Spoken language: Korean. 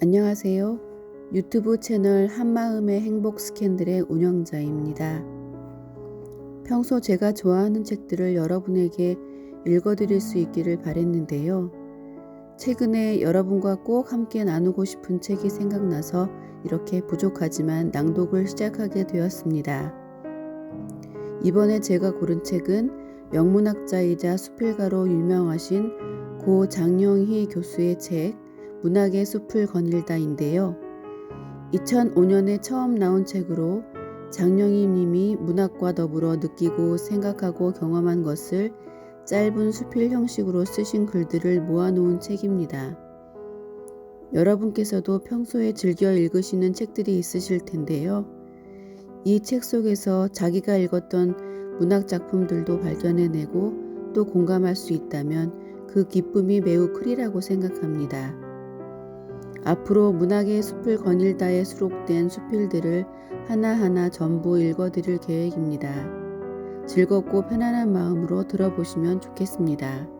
안녕하세요. 유튜브 채널 한마음의 행복 스캔들의 운영자입니다. 평소 제가 좋아하는 책들을 여러분에게 읽어드릴 수 있기를 바랬는데요. 최근에 여러분과 꼭 함께 나누고 싶은 책이 생각나서 이렇게 부족하지만 낭독을 시작하게 되었습니다. 이번에 제가 고른 책은 영문학자이자 수필가로 유명하신 고 장영희 교수의 책 문학의 숲을 거닐다인데요. 2005년에 처음 나온 책으로 장영희 님이 문학과 더불어 느끼고 생각하고 경험한 것을 짧은 수필 형식으로 쓰신 글들을 모아놓은 책입니다. 여러분께서도 평소에 즐겨 읽으시는 책들이 있으실 텐데요. 이 책 속에서 자기가 읽었던 문학 작품들도 발견해내고 또 공감할 수 있다면 그 기쁨이 매우 크리라고 생각합니다. 앞으로 문학의 숲을 거닐다에 수록된 수필들을 하나하나 전부 읽어드릴 계획입니다. 즐겁고 편안한 마음으로 들어보시면 좋겠습니다.